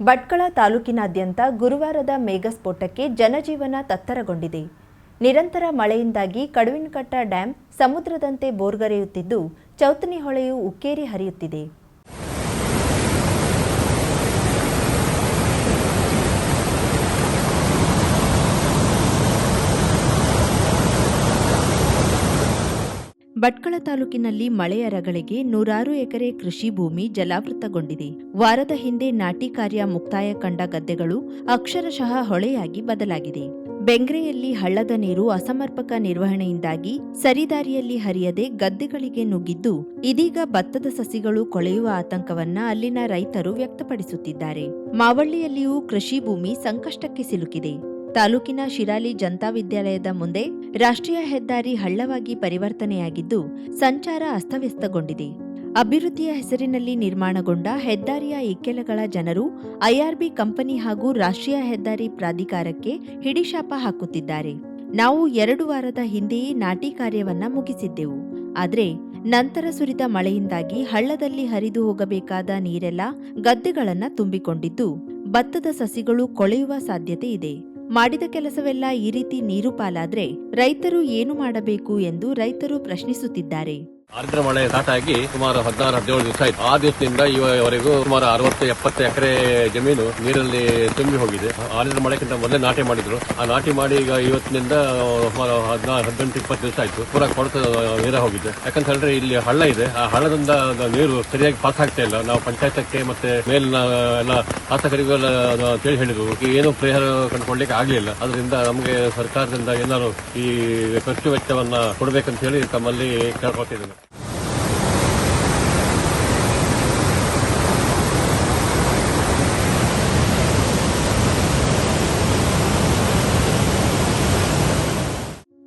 ಭಟ್ಕಳ ತಾಲೂಕಿನಾದ್ಯಂತ ಗುರುವಾರದ ಮೇಘಸ್ಫೋಟಕ್ಕೆ ಜನಜೀವನ ತತ್ತರಗೊಂಡಿದೆ. ನಿರಂತರ ಮಳೆಯಿಂದಾಗಿ ಕಡುವಿನಕಟ್ಟ ಡ್ಯಾಂ ಸಮುದ್ರದಂತೆ ಬೋರ್ಗರೆಯುತ್ತಿದ್ದು ಚೌತನಿ ಹೊಳೆಯು ಉಕ್ಕೇರಿ ಹರಿಯುತ್ತಿದೆ. ಭಟ್ಕಳ ತಾಲೂಕಿನಲ್ಲಿ ಮಳೆಯ ರಗಳಿಗೆ ನೂರಾರು ಎಕರೆ ಕೃಷಿ ಭೂಮಿ ಜಲಾವೃತಗೊಂಡಿದೆ. ವಾರದ ಹಿಂದೆ ನಾಟಿ ಕಾರ್ಯ ಮುಕ್ತಾಯ ಕಂಡ ಗದ್ದೆಗಳು ಅಕ್ಷರಶಃ ಹೊಳೆಯಾಗಿ ಬದಲಾಗಿದೆ. ಬೆಂಗ್ರೆಯಲ್ಲಿ ಹಳ್ಳದ ನೀರು ಅಸಮರ್ಪಕ ನಿರ್ವಹಣೆಯಿಂದಾಗಿ ಸರಿದಾರಿಯಲ್ಲಿ ಹರಿಯದೆ ಗದ್ದೆಗಳಿಗೆ ನುಗ್ಗಿದ್ದು, ಇದೀಗ ಭತ್ತದ ಸಸಿಗಳು ಕೊಳೆಯುವ ಆತಂಕವನ್ನ ಅಲ್ಲಿನ ರೈತರು ವ್ಯಕ್ತಪಡಿಸುತ್ತಿದ್ದಾರೆ. ಮಾವಳ್ಳಿಯಲ್ಲಿಯೂ ಕೃಷಿ ಭೂಮಿ ಸಂಕಷ್ಟಕ್ಕೆ ಸಿಲುಕಿದೆ. ತಾಲೂಕಿನ ಶಿರಾಲಿ ಜನತಾ ವಿದ್ಯಾಲಯದ ಮುಂದೆ ರಾಷ್ಟ್ರೀಯ ಹೆದ್ದಾರಿ ಹಳ್ಳವಾಗಿ ಪರಿವರ್ತನೆಯಾಗಿದ್ದು, ಸಂಚಾರ ಅಸ್ತವ್ಯಸ್ತಗೊಂಡಿದೆ. ಅಭಿವೃದ್ಧಿಯ ಹೆಸರಿನಲ್ಲಿ ನಿರ್ಮಾಣಗೊಂಡ ಹೆದ್ದಾರಿಯ ಇಕ್ಕೆಲಗಳ ಜನರು ಐಆರ್ಬಿ ಕಂಪನಿ ಹಾಗೂ ರಾಷ್ಟ್ರೀಯ ಹೆದ್ದಾರಿ ಪ್ರಾಧಿಕಾರಕ್ಕೆ ಹಿಡಿಶಾಪ ಹಾಕುತ್ತಿದ್ದಾರೆ. ನಾವು ಎರಡು ವಾರದ ಹಿಂದೆಯೇ ನಾಟಿ ಕಾರ್ಯವನ್ನ ಮುಗಿಸಿದ್ದೆವು. ಆದರೆ, ನಂತರ ಸುರಿದ ಮಳೆಯಿಂದಾಗಿ ಹಳ್ಳದಲ್ಲಿ ಹರಿದು ಹೋಗಬೇಕಾದ ನೀರೆಲ್ಲ ಗದ್ದೆಗಳನ್ನ ತುಂಬಿಕೊಂಡಿದ್ದು, ಭತ್ತದ ಸಸಿಗಳು ಕೊಳೆಯುವ ಸಾಧ್ಯತೆ ಇದೆ. ಮಾಡಿದ ಕೆಲಸವೆಲ್ಲ ಈ ರೀತಿ ನೀರು ಪಾಲಾದ್ರೆ ರೈತರು ಏನು ಮಾಡಬೇಕು ಎಂದು ರೈತರು ಪ್ರಶ್ನಿಸುತ್ತಿದ್ದಾರೆ. ಆರ್ದ್ರ ಮಳೆ ಸ್ಟಾರ್ಟ್ ಆಗಿ ಸುಮಾರು ಹದಿನಾರು, ಹದಿನೇಳು ದಿವಸ ಆಯ್ತು. ಆ ದಿವಸದಿಂದ ಇವರೆಗೂ ಸುಮಾರು ಅರವತ್ತು, ಎಪ್ಪತ್ತು ಎಕರೆ ಜಮೀನು ನೀರಲ್ಲಿ ತುಂಬಿ ಹೋಗಿದೆ. ಆರ್ದ್ರ ಮಳೆಗಿಂತ ಮೊದಲೇ ನಾಟಿ ಮಾಡಿದ್ರು. ಆ ನಾಟಿ ಮಾಡಿ ಈಗ ಇವತ್ತಿನಿಂದ ಸುಮಾರು ಹದಿನಾರು, ಹದಿನೆಂಟು, ಇಪ್ಪತ್ತು ದಿವಸ ಆಯ್ತು. ಪೂರ ಕೊಳತ ನೀರ ಹೋಗಿದೆ. ಯಾಕಂತ ಹೇಳಿದ್ರೆ ಇಲ್ಲಿ ಹಳ್ಳ ಇದೆ. ಆ ಹಳ್ಳದಿಂದ ನೀರು ಸರಿಯಾಗಿ ಪಾಸ್ ಆಗ್ತಾ ಇಲ್ಲ. ನಾವು ಪಂಚಾಯತಕ್ಕೆ ಮತ್ತೆ ಮೇಲಿನ ಎಲ್ಲ ಶಾಸಕರಿಗೆಲ್ಲ ಕೇಳಿ ಹೇಳಿದ್ರು ಏನು ಪರಿಹಾರ ಕಂಡುಕೊಳ್ಳಿಕ್ಕೆ ಆಗಲಿಲ್ಲ ಅದರಿಂದ ನಮಗೆ ಸರ್ಕಾರದಿಂದ ಏನಾದ್ರು ಈ ಖರ್ಚು ವೆಚ್ಚವನ್ನ ಕೊಡಬೇಕಂತ ಹೇಳಿ ತಮ್ಮಲ್ಲಿ ಕೇಳ್ಕೊತಿದ್ದೇನೆ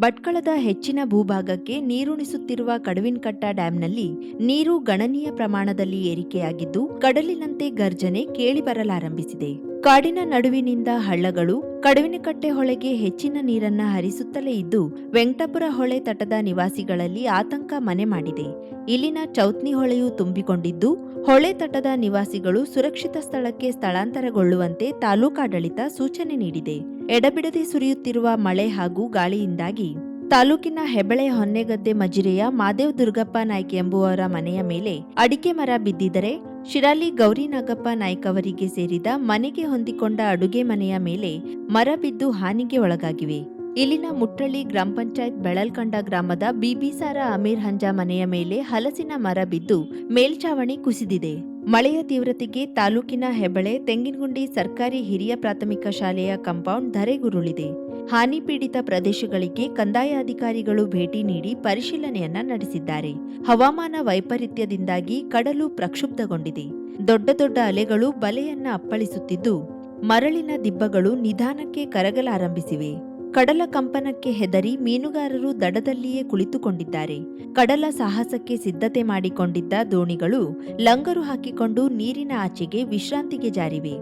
ಭಟ್ಕಳದ ಹೆಚ್ಚಿನ ಭೂಭಾಗಕ್ಕೆ ನೀರುಣಿಸುತ್ತಿರುವ ಕಡವಿನಕಟ್ಟ ಡ್ಯಾಂನಲ್ಲಿ ನೀರು ಗಣನೀಯ ಪ್ರಮಾಣದಲ್ಲಿ ಏರಿಕೆಯಾಗಿದ್ದು ಕಡಲಿನಂತೆ ಗರ್ಜನೆ ಕೇಳಿಬರಲಾರಂಭಿಸಿದೆ. ಕಾಡಿನ ನಡುವಿನಿಂದ ಹಳ್ಳಗಳು ಕಡುವಿನಕಟ್ಟೆ ಹೊಳೆಗೆ ಹೆಚ್ಚಿನ ನೀರನ್ನ ಹರಿಸುತ್ತಲೇ ಇದ್ದು, ವೆಂಕಟಪುರ ಹೊಳೆ ತಟದ ನಿವಾಸಿಗಳಲ್ಲಿ ಆತಂಕ ಮನೆ ಮಾಡಿದೆ. ಇಲ್ಲಿನ ಚೌತ್ನಿ ಹೊಳೆಯು ತುಂಬಿಕೊಂಡಿದ್ದು, ಹೊಳೆ ತಟದ ನಿವಾಸಿಗಳು ಸುರಕ್ಷಿತ ಸ್ಥಳಕ್ಕೆ ಸ್ಥಳಾಂತರಗೊಳ್ಳುವಂತೆ ತಾಲೂಕಾಡಳಿತ ಸೂಚನೆ ನೀಡಿದೆ. ಎಡಬಿಡದೆ ಸುರಿಯುತ್ತಿರುವ ಮಳೆ ಹಾಗೂ ಗಾಳಿಯಿಂದಾಗಿ ತಾಲೂಕಿನ ಹೆಬಳೆ ಹೊನ್ನೆಗದ್ದೆ ಮಜಿರೆಯ ಮಾದೇವ್ ದುರ್ಗಪ್ಪ ನಾಯ್ಕ ಎಂಬುವರ ಮನೆಯ ಮೇಲೆ ಅಡಿಕೆ ಮರ ಬಿದ್ದಿದ್ದರೆ ಶಿರಾಲಿ ಗೌರಿ ನಾಗಪ್ಪ ನಾಯ್ಕ ಅವರಿಗೆ ಸೇರಿದ ಮನೆಗೆ ಹೊಂದಿಕೊಂಡ ಅಡುಗೆ ಮನೆಯ ಮೇಲೆ ಮರ ಬಿದ್ದು ಹಾನಿಗೆ ಒಳಗಾಗಿವೆ. ಇಲ್ಲಿನ ಮುಟ್ಟಳ್ಳಿ ಗ್ರಾಮ ಪಂಚಾಯತ್ ಬೆಳಲ್ಕಂಡ ಗ್ರಾಮದ ಬಿಬಿಸಾರ ಅಮೀರ್ ಹಂಜಾ ಮನೆಯ ಮೇಲೆ ಹಲಸಿನ ಮರ ಬಿದ್ದು ಮೇಲ್ಛಾವಣಿ ಕುಸಿದಿದೆ. ಮಳೆಯ ತೀವ್ರತೆಗೆ ತಾಲೂಕಿನ ಹೆಬಳೆ ತೆಂಗಿನಗುಂಡಿ ಸರ್ಕಾರಿ ಹಿರಿಯ ಪ್ರಾಥಮಿಕ ಶಾಲೆಯ ಕಾಂಪೌಂಡ್ ಧರೆಗುರುಳಿದೆ. ಹಾನಿ ಪೀಡಿತ ಪ್ರದೇಶಗಳಿಗೆ ಕಂದಾಯ ಅಧಿಕಾರಿಗಳು ಭೇಟಿ ನೀಡಿ ಪರಿಶೀಲನೆಯನ್ನ ನಡೆಸಿದ್ದಾರೆ. ಹವಾಮಾನ ವೈಪರೀತ್ಯದಿಂದಾಗಿ ಕಡಲು ಪ್ರಕ್ಷುಬ್ಧಗೊಂಡಿದೆ. ದೊಡ್ಡ ದೊಡ್ಡ ಅಲೆಗಳು ಬಲೆಯನ್ನ ಅಪ್ಪಳಿಸುತ್ತಿದ್ದು, ಮರಳಿನ ದಿಬ್ಬಗಳು ನಿಧಾನಕ್ಕೆ ಕರಗಲಾರಂಭಿಸಿವೆ. ಕಡಲ ಕಂಪನಕ್ಕೆ ಹೆದರಿ ಮೀನುಗಾರರು ದಡದಲ್ಲಿಯೇ ಕುಳಿತುಕೊಂಡಿದ್ದಾರೆ. ಕಡಲ ಸಾಹಸಕ್ಕೆ ಸಿದ್ಧತೆ ಮಾಡಿಕೊಂಡಿದ್ದ ದೋಣಿಗಳು ಲಂಗರು ಹಾಕಿಕೊಂಡು ನೀರಿನ ಆಚೆಗೆ ವಿಶ್ರಾಂತಿಗೆ ಜಾರಿವೆ.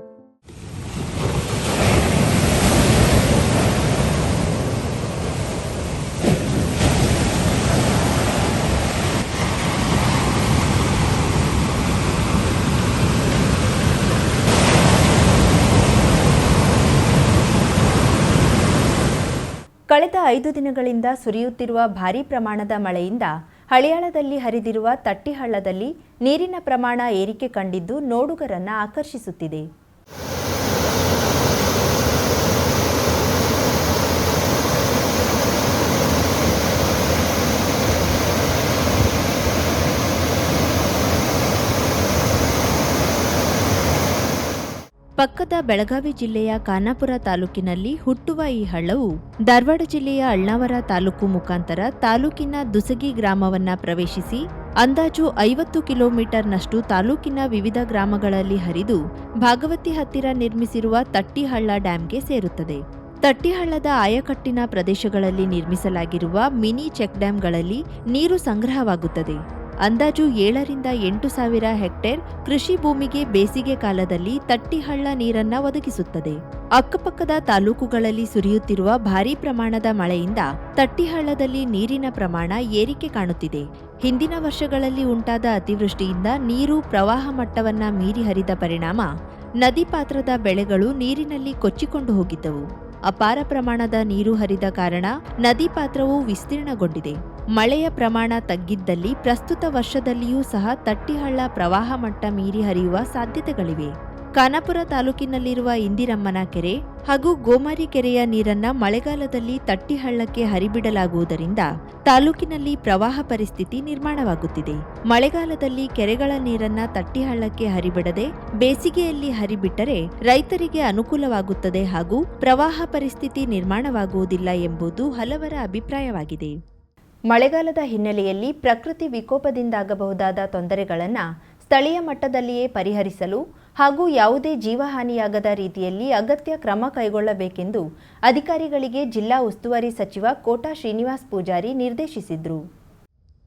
ಕಳೆದ ಐದು ದಿನಗಳಿಂದ ಸುರಿಯುತ್ತಿರುವ ಭಾರೀ ಪ್ರಮಾಣದ ಮಳೆಯಿಂದ ಹಳಿಯಾಳದಲ್ಲಿ ಹರಿದಿರುವ ತಟ್ಟಿಹಳ್ಳದಲ್ಲಿ ನೀರಿನ ಪ್ರಮಾಣ ಏರಿಕೆ ಕಂಡಿದ್ದು ನೋಡುಗರನ್ನ ಆಕರ್ಷಿಸುತ್ತಿದೆ. ಪಕ್ಕದ ಬೆಳಗಾವಿ ಜಿಲ್ಲೆಯ ಖಾನಾಪುರ ತಾಲೂಕಿನಲ್ಲಿ ಹುಟ್ಟುವ ಈ ಹಳ್ಳವು ಧಾರವಾಡ ಜಿಲ್ಲೆಯ ಅಳ್ನಾವರ ತಾಲೂಕು ಮುಖಾಂತರ ತಾಲೂಕಿನ ದುಸಗಿ ಗ್ರಾಮವನ್ನ ಪ್ರವೇಶಿಸಿ ಅಂದಾಜು ಐವತ್ತು ಕಿಲೋಮೀಟರ್ನಷ್ಟು ತಾಲೂಕಿನ ವಿವಿಧ ಗ್ರಾಮಗಳಲ್ಲಿ ಹರಿದು ಭಾಗವತಿ ಹತ್ತಿರ ನಿರ್ಮಿಸಿರುವ ತಟ್ಟಿಹಳ್ಳ ಡ್ಯಾಂಗೆ ಸೇರುತ್ತದೆ. ತಟ್ಟಿಹಳ್ಳದ ಆಯಕಟ್ಟಿನ ಪ್ರದೇಶಗಳಲ್ಲಿ ನಿರ್ಮಿಸಲಾಗಿರುವ ಮಿನಿ ಚೆಕ್ ಡ್ಯಾಂಗಳಲ್ಲಿ ನೀರು ಸಂಗ್ರಹವಾಗುತ್ತದೆ. ಅಂದಾಜು ಏಳರಿಂದ ಎಂಟು ಸಾವಿರ ಹೆಕ್ಟೇರ್ ಕೃಷಿ ಭೂಮಿಗೆ ಬೇಸಿಗೆ ಕಾಲದಲ್ಲಿ ತಟ್ಟಿಹಳ್ಳ ನೀರನ್ನ ಒದಗಿಸುತ್ತದೆ. ಅಕ್ಕಪಕ್ಕದ ತಾಲೂಕುಗಳಲ್ಲಿ ಸುರಿಯುತ್ತಿರುವ ಭಾರೀ ಪ್ರಮಾಣದ ಮಳೆಯಿಂದ ತಟ್ಟಿಹಳ್ಳದಲ್ಲಿ ನೀರಿನ ಪ್ರಮಾಣ ಏರಿಕೆ ಕಾಣುತ್ತಿದೆ. ಹಿಂದಿನ ವರ್ಷಗಳಲ್ಲಿ ಉಂಟಾದ ಅತಿವೃಷ್ಟಿಯಿಂದ ನೀರು ಪ್ರವಾಹ ಮಟ್ಟವನ್ನ ಮೀರಿ ಹರಿದ ಪರಿಣಾಮ ನದಿ ಪಾತ್ರದ ಬೆಳೆಗಳು ನೀರಿನಲ್ಲಿ ಕೊಚ್ಚಿಕೊಂಡು ಹೋಗಿದ್ದವು. ಅಪಾರ ಪ್ರಮಾಣದ ನೀರು ಹರಿದ ಕಾರಣ ನದಿ ಪಾತ್ರವು ವಿಸ್ತೀರ್ಣಗೊಂಡಿದೆ. ಮಳೆಯ ಪ್ರಮಾಣ ತಗ್ಗಿದ್ದಲ್ಲಿ ಪ್ರಸ್ತುತ ವರ್ಷದಲ್ಲಿಯೂ ಸಹ ತಟ್ಟಿಹಳ್ಳ ಪ್ರವಾಹ ಮಟ್ಟ ಮೀರಿ ಹರಿಯುವ ಸಾಧ್ಯತೆಗಳಿವೆ. ಖಾನಾಪುರ ತಾಲೂಕಿನಲ್ಲಿರುವ ಇಂದಿರಮ್ಮನ ಕೆರೆ ಹಾಗೂ ಗೋಮಾರಿ ಕೆರೆಯ ನೀರನ್ನ ಮಳೆಗಾಲದಲ್ಲಿ ತಟ್ಟಿಹಳ್ಳಕ್ಕೆ ಹರಿಬಿಡಲಾಗುವುದರಿಂದ ತಾಲೂಕಿನಲ್ಲಿ ಪ್ರವಾಹ ಪರಿಸ್ಥಿತಿ ನಿರ್ಮಾಣವಾಗುತ್ತಿದೆ. ಮಳೆಗಾಲದಲ್ಲಿ ಕೆರೆಗಳ ನೀರನ್ನ ತಟ್ಟಿಹಳ್ಳಕ್ಕೆ ಹರಿಬಿಡದೆ ಬೇಸಿಗೆಯಲ್ಲಿ ಹರಿಬಿಟ್ಟರೆ ರೈತರಿಗೆ ಅನುಕೂಲವಾಗುತ್ತದೆ ಹಾಗೂ ಪ್ರವಾಹ ಪರಿಸ್ಥಿತಿ ನಿರ್ಮಾಣವಾಗುವುದಿಲ್ಲ ಎಂಬುದು ಹಲವರ ಅಭಿಪ್ರಾಯವಾಗಿದೆ. ಮಳೆಗಾಲದ ಹಿನ್ನೆಲೆಯಲ್ಲಿ ಪ್ರಕೃತಿ ವಿಕೋಪದಿಂದಾಗಬಹುದಾದ ತೊಂದರೆಗಳನ್ನು ಸ್ಥಳೀಯ ಮಟ್ಟದಲ್ಲಿಯೇ ಪರಿಹರಿಸಲು ಹಾಗೂ ಯಾವುದೇ ಜೀವಹಾನಿಯಾಗದ ರೀತಿಯಲ್ಲಿ ಅಗತ್ಯ ಕ್ರಮ ಕೈಗೊಳ್ಳಬೇಕೆಂದು ಅಧಿಕಾರಿಗಳಿಗೆ ಜಿಲ್ಲಾ ಉಸ್ತುವಾರಿ ಸಚಿವ ಕೋಟಾ ಶ್ರೀನಿವಾಸ್ ಪೂಜಾರಿ ನಿರ್ದೇಶಿಸಿದರು.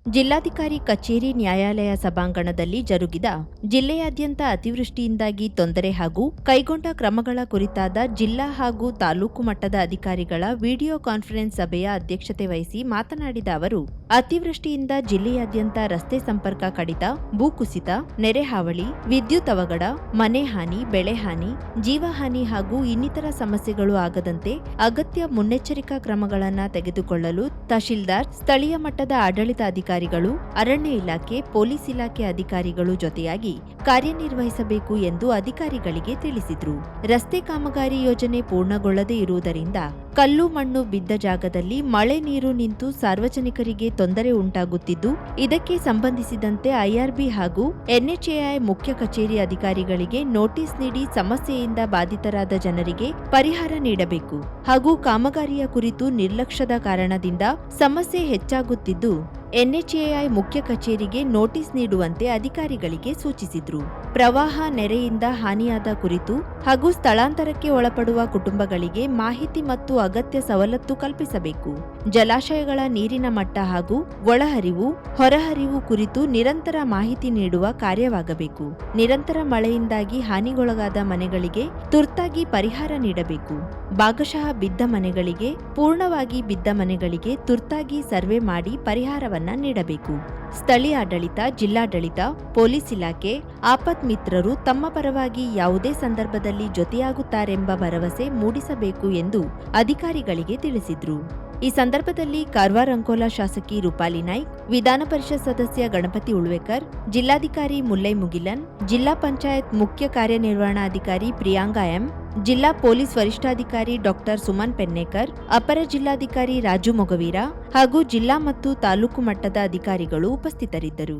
ಜಿಲ್ಲಾಧಿಕಾರಿ ಕಚೇರಿ ನ್ಯಾಯಾಲಯ ಸಭಾಂಗಣದಲ್ಲಿ ಜರುಗಿದ ಜಿಲ್ಲೆಯಾದ್ಯಂತ ಅತಿವೃಷ್ಟಿಯಿಂದಾಗಿ ತೊಂದರೆ ಹಾಗೂ ಕೈಗೊಂಡ ಕ್ರಮಗಳ ಕುರಿತಾದ ಜಿಲ್ಲಾ ಹಾಗೂ ತಾಲೂಕು ಮಟ್ಟದ ಅಧಿಕಾರಿಗಳ ವಿಡಿಯೋ ಕಾನ್ಫರೆನ್ಸ್ ಸಭೆಯ ಅಧ್ಯಕ್ಷತೆ ವಹಿಸಿ ಮಾತನಾಡಿದ ಅವರು, ಅತಿವೃಷ್ಟಿಯಿಂದ ಜಿಲ್ಲೆಯಾದ್ಯಂತ ರಸ್ತೆ ಸಂಪರ್ಕ ಕಡಿತ ಭೂಕುಸಿತ ನೆರೆ ಹಾವಳಿ, ವಿದ್ಯುತ್ ಅವಘಡ, ಮನೆ ಹಾನಿ, ಬೆಳೆ ಹಾನಿ ಜೀವಹಾನಿ ಹಾಗೂ ಇನ್ನಿತರ ಸಮಸ್ಯೆಗಳು ಆಗದಂತೆ ಅಗತ್ಯ ಮುನ್ನೆಚ್ಚರಿಕಾ ಕ್ರಮಗಳನ್ನು ತೆಗೆದುಕೊಳ್ಳಲು ತಹಶೀಲ್ದಾರ್ ಸ್ಥಳೀಯ ಮಟ್ಟದ ಆಡಳಿತ ಅಧಿಕಾರಿಗಳು, ಅರಣ್ಯ ಇಲಾಖೆ, ಪೊಲೀಸ್ ಇಲಾಖೆ ಅಧಿಕಾರಿಗಳು ಜೊತೆಯಾಗಿ ಕಾರ್ಯನಿರ್ವಹಿಸಬೇಕು ಎಂದು ಅಧಿಕಾರಿಗಳಿಗೆ ತಿಳಿಸಿದ್ರು. ರಸ್ತೆ ಕಾಮಗಾರಿ ಯೋಜನೆ ಪೂರ್ಣಗೊಳ್ಳದೇ ಇರುವುದರಿಂದ ಕಲ್ಲು ಮಣ್ಣು ಬಿದ್ದ ಜಾಗದಲ್ಲಿ ಮಳೆ ನೀರು ನಿಂತು ಸಾರ್ವಜನಿಕರಿಗೆ ತೊಂದರೆ ಉಂಟಾಗುತ್ತಿದ್ದು, ಇದಕ್ಕೆ ಸಂಬಂಧಿಸಿದಂತೆ ಐಆರ್ಬಿ ಹಾಗೂ ಎನ್ಎಚ್ಎಐ ಮುಖ್ಯ ಕಚೇರಿ ಅಧಿಕಾರಿಗಳಿಗೆ ನೋಟಿಸ್ ನೀಡಿ ಸಮಸ್ಯೆಯಿಂದ ಬಾಧಿತರಾದ ಜನರಿಗೆ ಪರಿಹಾರ ನೀಡಬೇಕು. ಹಾಗೂ ಕಾಮಗಾರಿಯ ಕುರಿತು ನಿರ್ಲಕ್ಷ್ಯದ ಕಾರಣದಿಂದ ಸಮಸ್ಯೆ ಹೆಚ್ಚಾಗುತ್ತಿದ್ದು ಎನ್ಎಚ್ಎಐ ಮುಖ್ಯ ಕಚೇರಿಗೆ ನೋಟಿಸ್ ನೀಡುವಂತೆ ಅಧಿಕಾರಿಗಳಿಗೆ ಸೂಚಿಸಿದ್ರು. ಪ್ರವಾಹ ನೆರೆಯಿಂದ ಹಾನಿಯಾದ ಕುರಿತು ಹಾಗೂ ಸ್ಥಳಾಂತರಕ್ಕೆ ಒಳಪಡುವ ಕುಟುಂಬಗಳಿಗೆ ಮಾಹಿತಿ ಮತ್ತು ಅಗತ್ಯ ಸವಲತ್ತು ಕಲ್ಪಿಸಬೇಕು. ಜಲಾಶಯಗಳ ನೀರಿನ ಮಟ್ಟ ಹಾಗೂ ಒಳಹರಿವು, ಹೊರಹರಿವು ಕುರಿತು ನಿರಂತರ ಮಾಹಿತಿ ನೀಡುವ ಕಾರ್ಯವಾಗಬೇಕು. ನಿರಂತರ ಮಳೆಯಿಂದಾಗಿ ಹಾನಿಗೊಳಗಾದ ಮನೆಗಳಿಗೆ ತುರ್ತಾಗಿ ಪರಿಹಾರ ನೀಡಬೇಕು. ಭಾಗಶಃ ಬಿದ್ದ ಮನೆಗಳಿಗೆ, ಪೂರ್ಣವಾಗಿ ಬಿದ್ದ ಮನೆಗಳಿಗೆ ತುರ್ತಾಗಿ ಸರ್ವೆ ಮಾಡಿ ಪರಿಹಾರವನ್ನ ನೀಡಬೇಕು. ಸ್ಥಳೀಯ ಆಡಳಿತ, ಜಿಲ್ಲಾಡಳಿತ, ಪೊಲೀಸ್ ಇಲಾಖೆ, ಆಪತ್ ಮಿತ್ರರು ತಮ್ಮ ಪರವಾಗಿ ಯಾವುದೇ ಸಂದರ್ಭದಲ್ಲಿ ಜೊತೆಯಾಗುತ್ತಾರೆಂಬ ಭರವಸೆ ಮೂಡಿಸಬೇಕು ಎಂದು ಅಧಿಕಾರಿಗಳಿಗೆ ತಿಳಿಸಿದ್ರು. ಈ ಸಂದರ್ಭದಲ್ಲಿ ಕಾರವಾರ ಅಂಕೋಲಾ ಶಾಸಕಿ ರೂಪಾಲಿ ನಾಯ್ಕ್, ವಿಧಾನ ಪರಿಷತ್ ಸದಸ್ಯ ಗಣಪತಿ ಉಳ್ವೇಕರ್, ಜಿಲ್ಲಾಧಿಕಾರಿ ಮುಲ್ಲೈ ಮುಗಿಲನ್, ಜಿಲ್ಲಾ ಪಂಚಾಯತ್ ಮುಖ್ಯ ಕಾರ್ಯನಿರ್ವಹಣಾಧಿಕಾರಿ ಪ್ರಿಯಾಂಗಾ ಎಂ, ಜಿಲ್ಲಾ ಪೊಲೀಸ್ ವರಿಷ್ಠಾಧಿಕಾರಿ ಡಾಕ್ಟರ್ ಸುಮನ್ ಪೆನ್ನೇಕರ್, ಅಪರ ಜಿಲ್ಲಾಧಿಕಾರಿ ರಾಜು ಮೊಗವೀರ ಹಾಗೂ ಜಿಲ್ಲಾ ಮತ್ತು ತಾಲೂಕು ಮಟ್ಟದ ಅಧಿಕಾರಿಗಳು ಉಪಸ್ಥಿತರಿದ್ದರು.